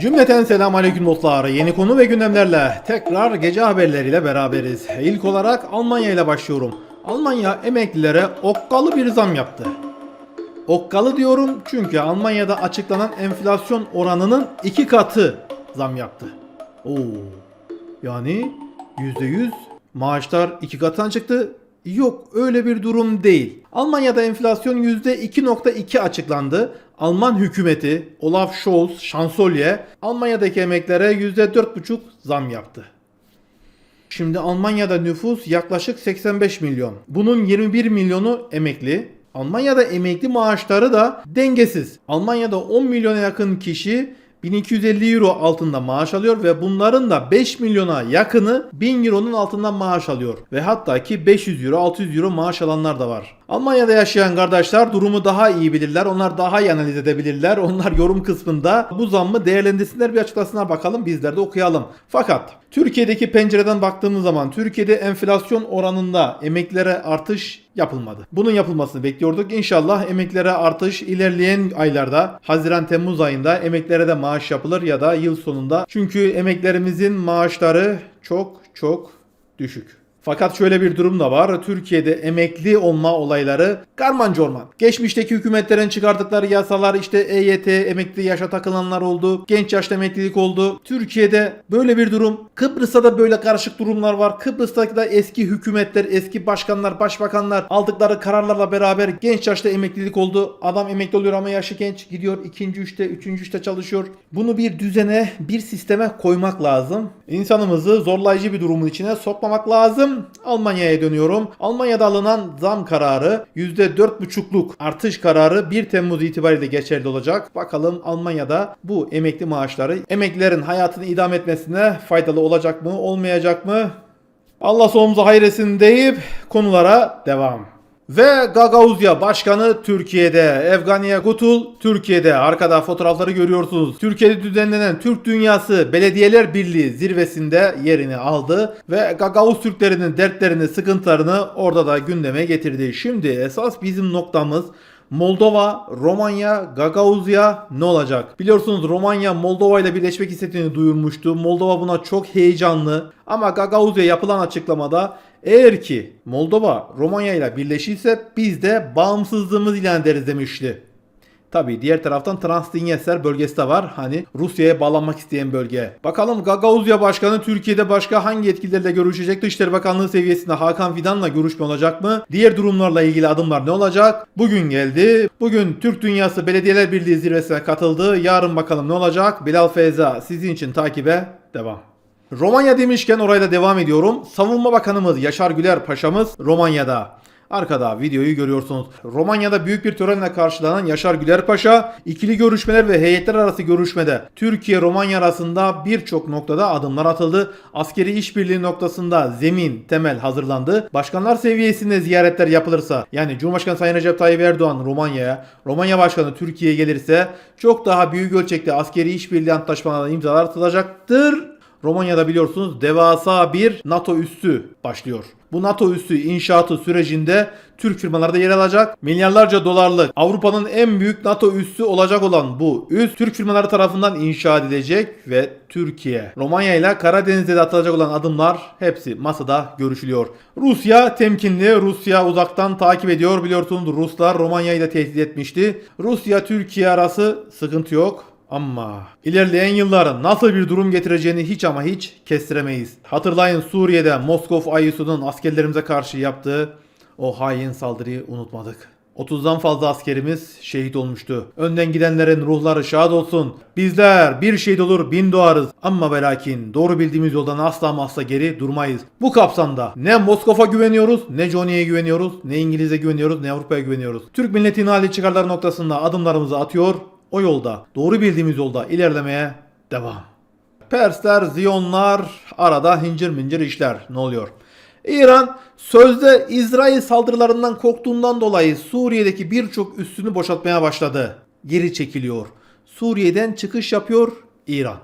Cümleten selam aleyküm dostlar. Yeni konu ve gündemlerle tekrar gece haberleriyle beraberiz. İlk olarak Almanya ile başlıyorum. Almanya emeklilere okkalı bir zam yaptı. Okkalı diyorum çünkü Almanya'da açıklanan enflasyon oranının iki katı zam yaptı. Oo. Yani %100 maaşlar iki kattan çıktı. Yok öyle bir durum değil. Almanya'da enflasyon %2.2 açıklandı. Alman hükümeti Olaf Scholz, şansölye Almanya'daki emeklere %4.5 zam yaptı. Şimdi Almanya'da nüfus yaklaşık 85 milyon. Bunun 21 milyonu emekli. Almanya'da emekli maaşları da dengesiz. Almanya'da 10 milyona yakın kişi 1250 euro altında maaş alıyor ve bunların da 5 milyona yakını 1000 euronun altında maaş alıyor. Ve hatta ki 500 euro 600 euro maaş alanlar da var. Almanya'da yaşayan kardeşler durumu daha iyi bilirler. Onlar daha iyi analiz edebilirler. Onlar yorum kısmında bu zammı değerlendirsinler bir açıklasınlar bakalım bizler de okuyalım. Fakat Türkiye'deki pencereden baktığımız zaman Türkiye'de enflasyon oranında emeklilere artış yapılmadı. Bunun yapılmasını bekliyorduk. İnşallah emeklilere artış ilerleyen aylarda Haziran-Temmuz ayında emeklilere de maaş yapılır ya da yıl sonunda. Çünkü emeklerimizin maaşları çok çok düşük. Fakat şöyle bir durum da var. Türkiye'de emekli olma olayları karman çorman. Geçmişteki hükümetlerin çıkardıkları yasalar işte EYT, emekli yaşa takılanlar oldu. Genç yaşta emeklilik oldu. Türkiye'de böyle bir durum. Kıbrıs'ta da böyle karışık durumlar var. Kıbrıs'taki da eski hükümetler, eski başkanlar, başbakanlar aldıkları kararlarla beraber genç yaşta emeklilik oldu. Adam emekli oluyor ama yaşı genç. Gidiyor ikinci üçte, üçüncü üçte çalışıyor. Bunu bir düzene, bir sisteme koymak lazım. İnsanımızı zorlayıcı bir durumun içine sokmamak lazım. Almanya'ya dönüyorum. Almanya'da alınan zam kararı %4,5'luk artış kararı 1 Temmuz itibariyle geçerli olacak. Bakalım Almanya'da bu emekli maaşları emeklilerin hayatını idame etmesine faydalı olacak mı, olmayacak mı? Allah sonumuzu hayretsin deyip konulara devam. Ve Gagauzya Başkanı Türkiye'de. Evganiye Kutul Türkiye'de. Arkada fotoğrafları görüyorsunuz. Türkiye'de düzenlenen Türk Dünyası Belediyeler Birliği zirvesinde yerini aldı. Ve Gagavuz Türklerinin dertlerini, sıkıntılarını orada da gündeme getirdi. Şimdi esas bizim noktamız Moldova, Romanya, Gagauzya ne olacak? Biliyorsunuz Romanya Moldova ile birleşmek istediğini duyurmuştu. Moldova buna çok heyecanlı. Ama Gagauzya yapılan açıklamada eğer ki Moldova Romanya ile birleşirse biz de bağımsızlığımız ilan ederiz demişti. Tabi diğer taraftan Transdniester bölgesi de var. Hani Rusya'ya bağlanmak isteyen bölge. Bakalım Gagauzya Başkanı Türkiye'de başka hangi yetkililerle görüşecek? Dışişleri Bakanlığı seviyesinde Hakan Fidan'la görüşme olacak mı? Diğer durumlarla ilgili adımlar ne olacak? Bugün geldi. Bugün Türk Dünyası Belediyeler Birliği zirvesine katıldı. Yarın bakalım ne olacak? Bilal Feyza sizin için takibe devam. Romanya demişken orayla devam ediyorum. Savunma Bakanımız Yaşar Güler Paşa'mız Romanya'da. Arkada videoyu görüyorsunuz. Romanya'da büyük bir törenle karşılanan Yaşar Güler Paşa ikili görüşmeler ve heyetler arası görüşmede Türkiye-Romanya arasında birçok noktada adımlar atıldı. Askeri işbirliği noktasında zemin, temel hazırlandı. Başkanlar seviyesinde ziyaretler yapılırsa yani Cumhurbaşkanı Sayın Recep Tayyip Erdoğan Romanya'ya, Romanya Başkanı Türkiye'ye gelirse çok daha büyük ölçekte askeri işbirliği antlaşmalarına imzalar atılacaktır. Romanya'da biliyorsunuz devasa bir NATO üssü başlıyor. Bu NATO üssü inşaatı sürecinde Türk firmalarda yer alacak. Milyarlarca dolarlık Avrupa'nın en büyük NATO üssü olacak olan bu üs Türk firmaları tarafından inşa edilecek ve Türkiye, Romanya ile Karadeniz'de de atılacak olan adımlar hepsi masada görüşülüyor. Rusya temkinli, Rusya uzaktan takip ediyor. Biliyorsunuz Ruslar Romanya'yı da tehdit etmişti. Rusya Türkiye arası sıkıntı yok. Ama ilerleyen yılların nasıl bir durum getireceğini hiç ama hiç kestiremeyiz. Hatırlayın Suriye'de Moskov Ayusu'nun askerlerimize karşı yaptığı o hain saldırıyı unutmadık. 30'dan fazla askerimiz şehit olmuştu. Önden gidenlerin ruhları şad olsun. Bizler bir şehit olur bin doğarız. Ama ve lakin doğru bildiğimiz yoldan asla asla geri durmayız. Bu kapsamda ne Moskov'a güveniyoruz, ne Johnny'ye güveniyoruz, ne İngiliz'e güveniyoruz, ne Avrupa'ya güveniyoruz. Türk milletinin hali çıkarları noktasında adımlarımızı atıyor. O yolda, doğru bildiğimiz yolda ilerlemeye devam. Persler, Ziyonlar arada hincir mincir işler. Ne oluyor? İran sözde İsrail saldırılarından korktuğundan dolayı Suriye'deki birçok üssünü boşaltmaya başladı. Geri çekiliyor. Suriye'den çıkış yapıyor İran.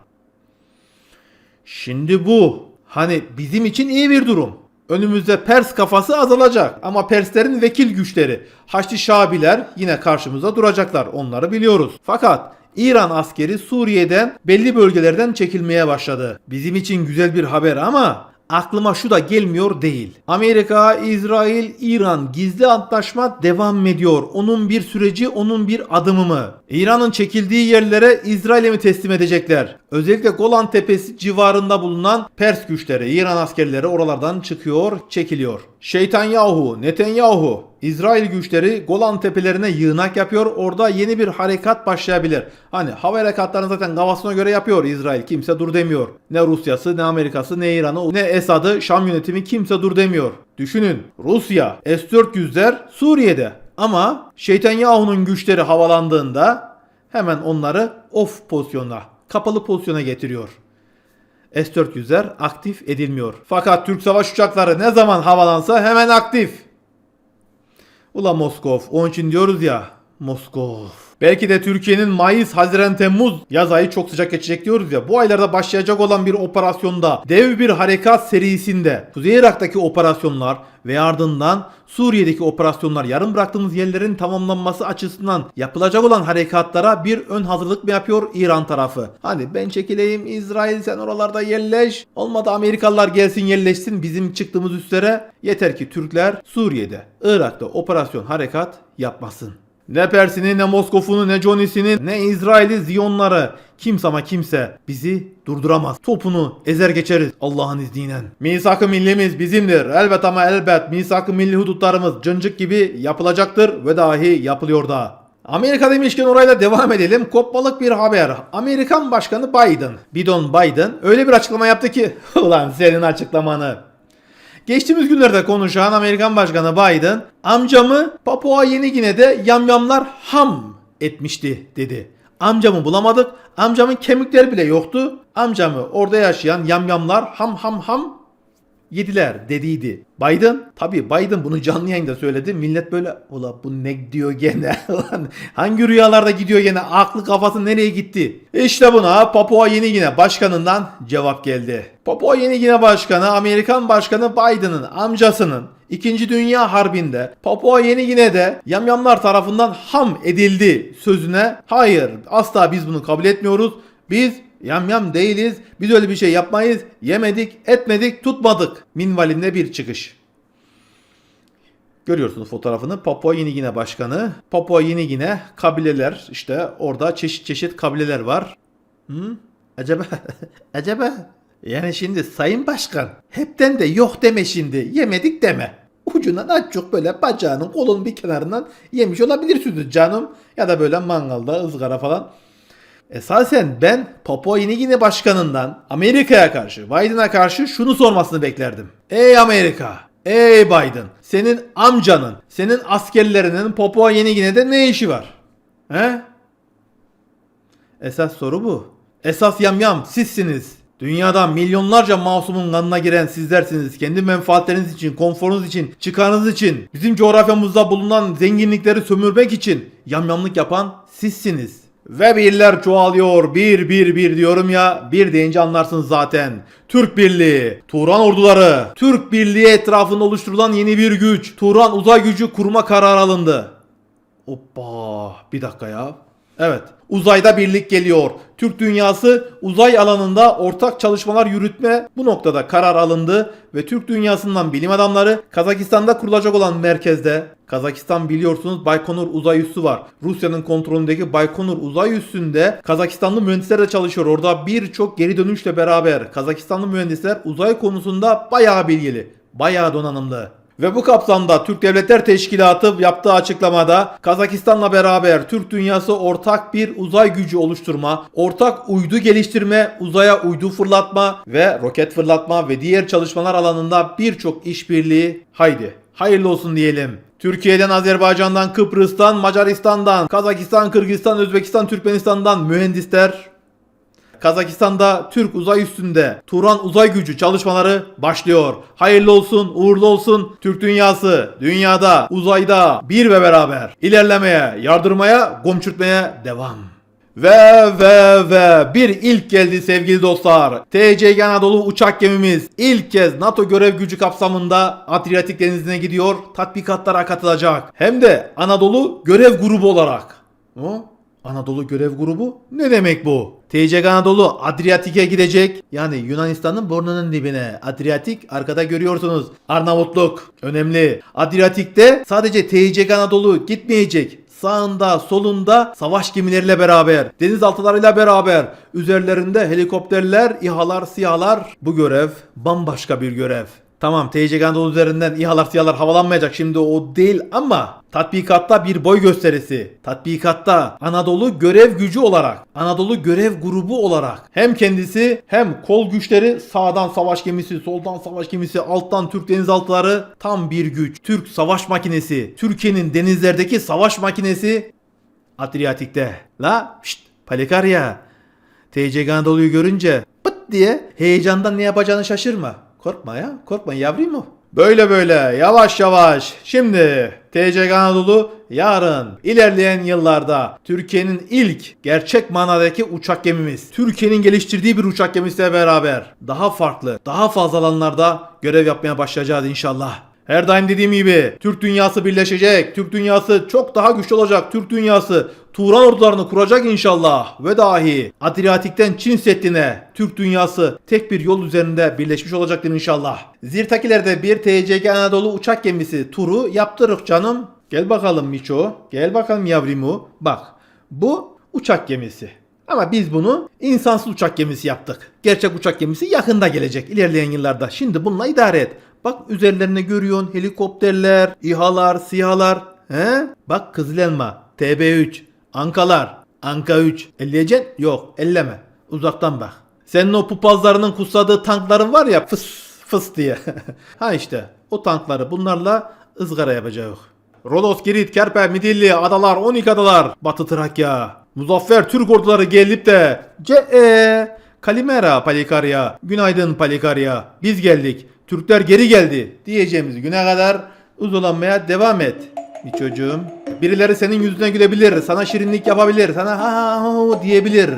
Şimdi bu hani bizim için iyi bir durum. Önümüzde Pers kafası azalacak ama Perslerin vekil güçleri Haçlı Şabiler yine karşımıza duracaklar onları biliyoruz. Fakat İran askeri Suriye'den belli bölgelerden çekilmeye başladı. Bizim için güzel bir haber ama aklıma şu da gelmiyor değil. Amerika, İsrail, İran gizli antlaşma devam ediyor. Onun bir süreci, onun bir adımı mı? İran'ın çekildiği yerlere İsrail'e mi teslim edecekler? Özellikle Golan Tepesi civarında bulunan Pers güçleri, İran askerleri oralardan çıkıyor, çekiliyor. Şeytan Yahu, Netanyahu, İsrail güçleri Golan tepelerine yığınak yapıyor. Orada yeni bir harekat başlayabilir. Hani hava harekatlarını zaten kafasına göre yapıyor İsrail. Kimse dur demiyor. Ne Rusyası, ne Amerikası, ne İran'ı, ne Esad'ı, Şam yönetimi kimse dur demiyor. Düşünün Rusya S-400'ler Suriye'de. Ama Şeytanyahu'nun güçleri havalandığında hemen onları off pozisyona, kapalı pozisyona getiriyor. S-400'ler aktif edilmiyor. Fakat Türk savaş uçakları ne zaman havalansa hemen aktif. Ula Moskov. Onun için diyoruz ya Moskov. Belki de Türkiye'nin Mayıs, Haziran, Temmuz yaz ayı çok sıcak geçecek diyoruz ya. Bu aylarda başlayacak olan bir operasyonda dev bir harekat serisinde Kuzey Irak'taki operasyonlar ve ardından Suriye'deki operasyonlar yarım bıraktığımız yerlerin tamamlanması açısından yapılacak olan harekatlara bir ön hazırlık mı yapıyor İran tarafı? Hani ben çekileyim İsrail sen oralarda yerleş. Olmadı Amerikalılar gelsin yerleşsin bizim çıktığımız üstlere. Yeter ki Türkler Suriye'de, Irak'ta operasyon harekat yapmasın. Ne Persini, ne Moskov'unu, ne Johnny'sini, ne İsrail'i, Ziyonları. Kimse ama kimse bizi durduramaz. Topunu ezer geçeriz Allah'ın izniyle. Misak-ı millimiz bizimdir. Elbet ama elbet misak-ı milli hudutlarımız cıncık gibi yapılacaktır ve dahi yapılıyor da. Amerika demişken orayla devam edelim. Kopmalık bir haber. Amerikan Başkanı Biden, Bidon Biden öyle bir açıklama yaptı ki ulan senin açıklamanı. Geçtiğimiz günlerde konuşan Amerikan Başkanı Biden amcamı Papua Yeni Gine'de yamyamlar ham etmişti dedi. Amcamı bulamadık. Amcamın kemikleri bile yoktu. Amcamı orada yaşayan yamyamlar ham ham ham yediler dediydi. Biden tabi Biden bunu canlı yayında söyledi. Millet böyle ula bu ne diyor gene hangi rüyalarda gidiyor gene aklı kafası nereye gitti? İşte buna Papua Yeni Gine başkanından cevap geldi. Papua Yeni Gine başkanı Amerikan başkanı Biden'ın amcasının 2. Dünya Harbi'nde Papua Yeni Gine'de yamyamlar tarafından ham edildi sözüne hayır asla biz bunu kabul etmiyoruz. Biz Yam yam değiliz. Biz öyle bir şey yapmayız. Yemedik, etmedik, tutmadık. Minvalinde bir çıkış. Görüyorsunuz fotoğrafını. Papua Yeni Gine Başkanı. Papua Yeni Gine kabileler işte orada çeşit çeşit kabileler var. Hı? Acaba acaba yani şimdi Sayın Başkan hepten de yok deme şimdi. Yemedik deme. Ucundan azıcık böyle bacağının kolunun bir kenarından yemiş olabilirsiniz canım. Ya da böyle mangalda ızgara falan. Esasen ben Papua Yeni Gine Başkanı'ndan Amerika'ya karşı, Biden'a karşı şunu sormasını beklerdim. Ey Amerika, ey Biden, senin amcanın, senin askerlerinin Papua Yeni Gine'de ne işi var? He? Esas soru bu. Esas yamyam sizsiniz. Dünyada milyonlarca masumun kanına giren sizlersiniz. Kendi menfaatleriniz için, konforunuz için, çıkarınız için, bizim coğrafyamızda bulunan zenginlikleri sömürmek için yamyamlık yapan sizsiniz. Ve birler çoğalıyor. Bir bir bir diyorum ya. Bir deyince anlarsınız zaten. Türk Birliği, Turan orduları, Türk Birliği etrafında oluşturulan yeni bir güç. Turan uzay gücü kurma kararı alındı. Hoppa bir dakika ya. Evet uzayda birlik geliyor. Türk dünyası uzay alanında ortak çalışmalar yürütme bu noktada karar alındı ve Türk dünyasından bilim adamları Kazakistan'da kurulacak olan merkezde Kazakistan biliyorsunuz Baykonur uzay üssü var. Rusya'nın kontrolündeki Baykonur uzay üssünde Kazakistanlı mühendisler de çalışıyor. Orada birçok geri dönüşle beraber Kazakistanlı mühendisler uzay konusunda bayağı bilgili, bayağı donanımlı. Ve bu kapsamda Türk Devletler Teşkilatı yaptığı açıklamada Kazakistan'la beraber Türk dünyası ortak bir uzay gücü oluşturma, ortak uydu geliştirme, uzaya uydu fırlatma ve roket fırlatma ve diğer çalışmalar alanında birçok işbirliği haydi hayırlı olsun diyelim. Türkiye'den, Azerbaycan'dan, Kıbrıs'tan, Macaristan'dan, Kazakistan, Kırgızistan, Özbekistan, Türkmenistan'dan mühendisler Kazakistan'da Türk uzay üstünde Turan uzay gücü çalışmaları başlıyor. Hayırlı olsun, uğurlu olsun. Türk dünyası dünyada, uzayda bir ve beraber ilerlemeye, yardırmaya, gomçurtmaya devam. Ve ve ve bir ilk geldi sevgili dostlar. TCG Anadolu uçak gemimiz ilk kez NATO görev gücü kapsamında Adriyatik Denizi'ne gidiyor. Tatbikatlara katılacak. Hem de Anadolu görev grubu olarak. O? Anadolu görev grubu? Ne demek bu? TCG Anadolu Adriyatik'e gidecek. Yani Yunanistan'ın burnunun dibine. Adriyatik arkada görüyorsunuz. Arnavutluk. Önemli. Adriyatik'te sadece TCG Anadolu gitmeyecek. Sağında, solunda savaş gemileriyle beraber, denizaltılarıyla beraber, üzerlerinde helikopterler, İHA'lar, SİHA'lar. Bu görev bambaşka bir görev. Tamam TCG Anadolu üzerinden İHA'lar, SİHA'lar havalanmayacak şimdi o değil ama tatbikatta bir boy gösterisi. Tatbikatta Anadolu görev gücü olarak, Anadolu görev grubu olarak hem kendisi hem kol güçleri sağdan savaş gemisi, soldan savaş gemisi, alttan Türk denizaltıları tam bir güç. Türk savaş makinesi, Türkiye'nin denizlerdeki savaş makinesi Adriyatik'te. La şşt Palikarya. TCG Anadolu'yu görünce pıt diye heyecandan ne yapacağını şaşırma. Korkma ya korkma yavrum mu? Böyle böyle yavaş yavaş. Şimdi TCG Anadolu yarın ilerleyen yıllarda Türkiye'nin ilk gerçek manadaki uçak gemimiz. Türkiye'nin geliştirdiği bir uçak gemisiyle beraber daha farklı, daha fazla alanlarda görev yapmaya başlayacağız inşallah. Her daim dediğim gibi Türk dünyası birleşecek. Türk dünyası çok daha güçlü olacak. Türk dünyası Turan ordularını kuracak inşallah. Ve dahi Adriyatik'ten Çin Seddi'ne Türk dünyası tek bir yol üzerinde birleşmiş olacaktır inşallah. Zirtakilerde bir TCG Anadolu uçak gemisi turu yaptırık canım. Gel bakalım Miço. Gel bakalım yavrimu. Bak bu uçak gemisi. Ama biz bunu insansız uçak gemisi yaptık. Gerçek uçak gemisi yakında gelecek ilerleyen yıllarda. Şimdi bununla idare et. Bak üzerlerine görüyorsun helikopterler, İHA'lar, SİHA'lar. He? Bak Kızıl Elma, TB3, Ankalar, Anka 3. Elleyeceksin? Yok elleme. Uzaktan bak. Senin o pupazlarının kutsadığı tankların var ya fıs fıs diye. ha işte o tankları bunlarla ızgara yapacağız. Rodos, Girit, Kerpe, Midilli, Adalar, 12 adalar, Batı Trakya. Muzaffer Türk orduları gelip de CE Kalimera Palikarya, günaydın Palikarya, biz geldik, Türkler geri geldi diyeceğimiz güne kadar uzulanmaya devam et. Bir çocuğum. Birileri senin yüzüne gülebilir, sana şirinlik yapabilir, sana ha ha ha diyebilir.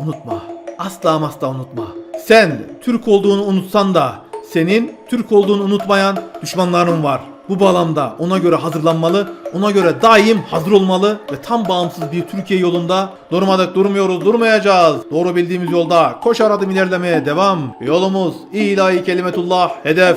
Unutma, asla asla unutma. Sen Türk olduğunu unutsan da senin Türk olduğunu unutmayan düşmanların var. Bu bağlamda ona göre hazırlanmalı, ona göre daim hazır olmalı ve tam bağımsız bir Türkiye yolunda durmadık, durmuyoruz, durmayacağız. Doğru bildiğimiz yolda koşar adım ilerlemeye devam. Yolumuz ilahi kelimetullah, hedef